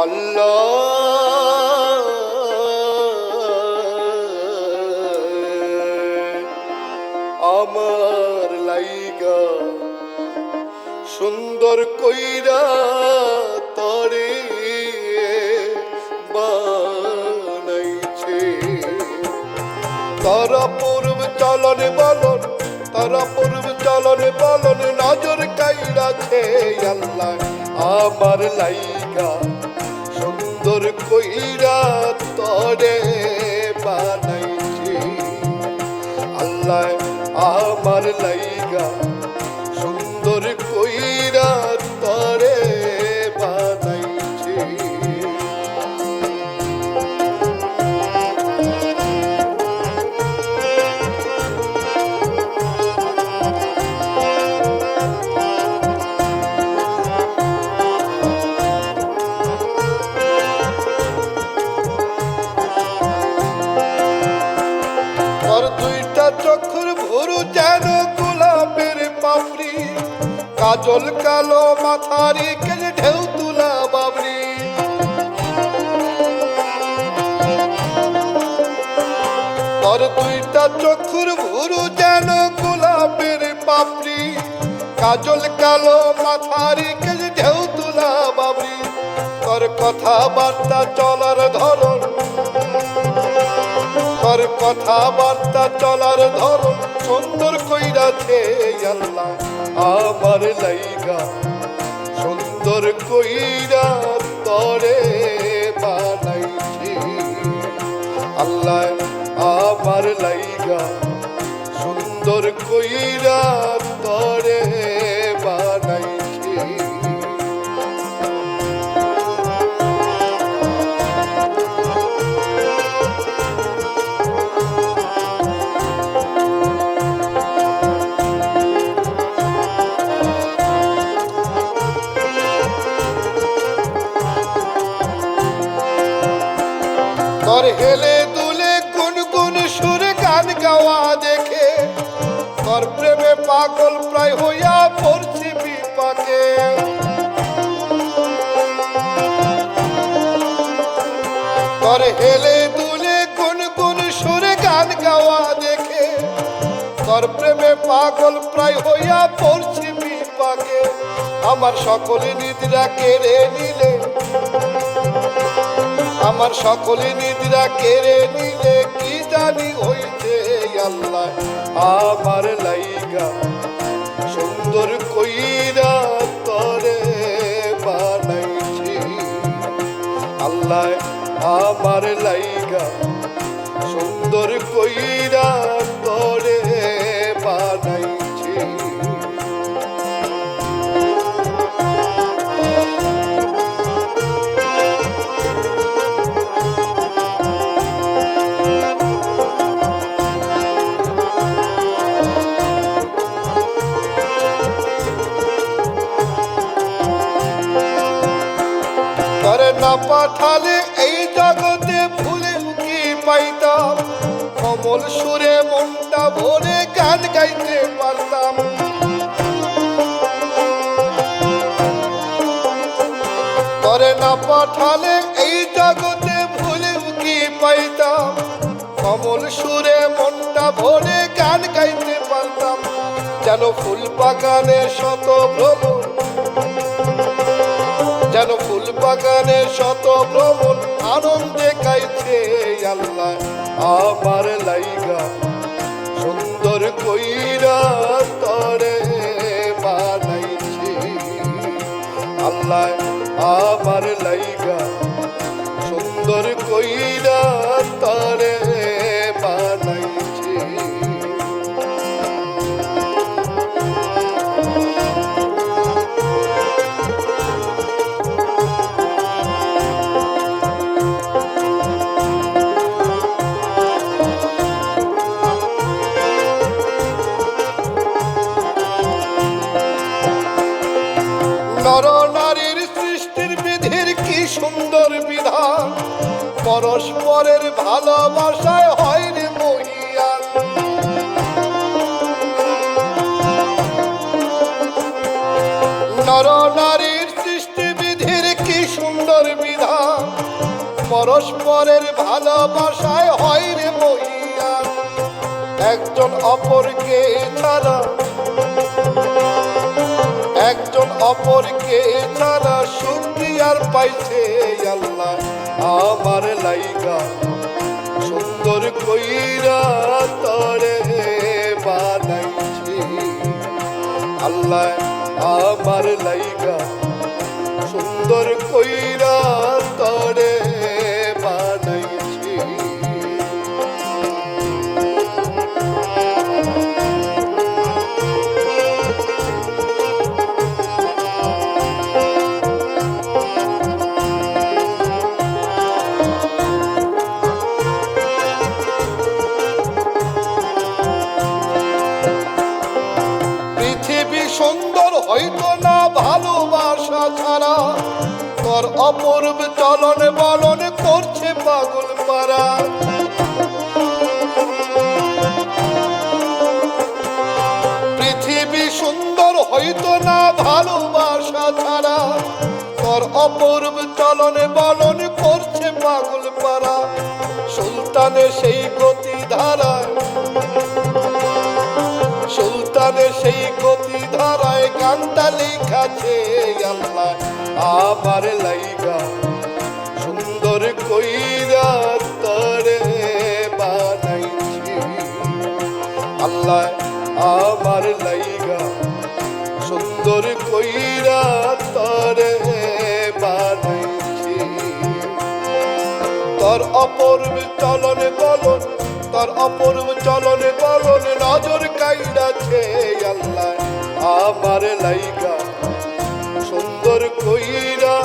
আল্লাহ। আমার লাইগা সুন্দর কইরা তরে বানাইছে। তারা পূর্ব চলনে বলন, তারা পূর্ব চলনে বলন, নজর কাইরাছে আল্লাহ। আমার লাইগা সুন্দর কইরা তরে বানাইছি। আল্লাহ আমার লাইগা কাজল কালো মাথারি কেটে ঢেউ তুলা বাবরি। আর দুইটা চক্ষুর ভুরু যেন গোলাপের পাপড়ি। কাজল কালো মাথারি কেটে ঢেউ তুলা বাবরি। তোর কথাবার্তা চলার ধরন। তোর কথাবার্তা চলার ধরন সুন্দর কইরাছে আল্লাহ। আমার লাইগা সুন্দর কইরা তরে বানাইছি। আল্লাহ আমার লাইগা সুন্দর কইরা তোর হেলে দুলে গুন গুন সুরে গান গাওয়া দেখে। তোর প্রেমে পাগল প্রায় হইয়া পড়ছি বিপাকে। তোর হেলে দুলে গুন গুন সুরে গান গাওয়া দেখে। তোর প্রেমে পাগল প্রায় হইয়া পড়ছি বিপাকে। আমার সকলে নিদ্রা কেড়ে নিলে আমার সকলে নিদ্রা কেড়ে নিলে কি জানি হইতে আল্লাহ। আমার লাইগা সুন্দর কইরা তরে বানাইছি। আল্লাহ, আমার পাঠালে এই জগতে ভুলে কি পাইতাম? কমল সুরে মনটা ভরে গান গাইতে পারতাম। করে না পাঠালে এই জগতে ভুলে কি পাইতাম? কমল সুরে মনটা ভরে গান গাইতে পারতাম। যেন ফুল বাগানে শত ভ্রমণ বাগানে শত ভ্রমণ আনন্দে গাইছে আল্লাহ। আমার লাইগা সুন্দর কইরা তরে বানাইছে। আল্লাহ ভালোবাসায় হয় রে মহিয়ান নর নারীর সৃষ্টি কি সুন্দর বিধান? পরস্পরের ভালোবাসায় হয় রে মহিয়ান একজন অপরকে ছাড়া, একজন অপরকে ছাড়া শুনতি আর পাইছে আল্লাহ আমার লাইগা। সুন্দর কইরা তরে বানাইছি। আল্লাহ আমার লাইগা সুন্দর কইরা তরে অপূর্ব চলন বলন করছে পাগল পারা পৃথিবী সুন্দর হইতো না ভালোবাসা ছাড়া। তোর অপূর্ব চলন বলন করছে পাগল পারা সুলতানের সেই গতি ধারা সুলতানের সেই গতি গানটা লেখাছে আল্লাহ আমার লাইগা সুন্দর কইরা তরে বানাইছি। আল্লাহ আমার লাইগা সুন্দর কইরা তরে বানাইছি। তোর অপূর্ব চলনে বলন, তোর অপূর্ব চলনে বলন নজর কাইরাছে আল্লাহ। আমার লাইগা সুন্দর কইরা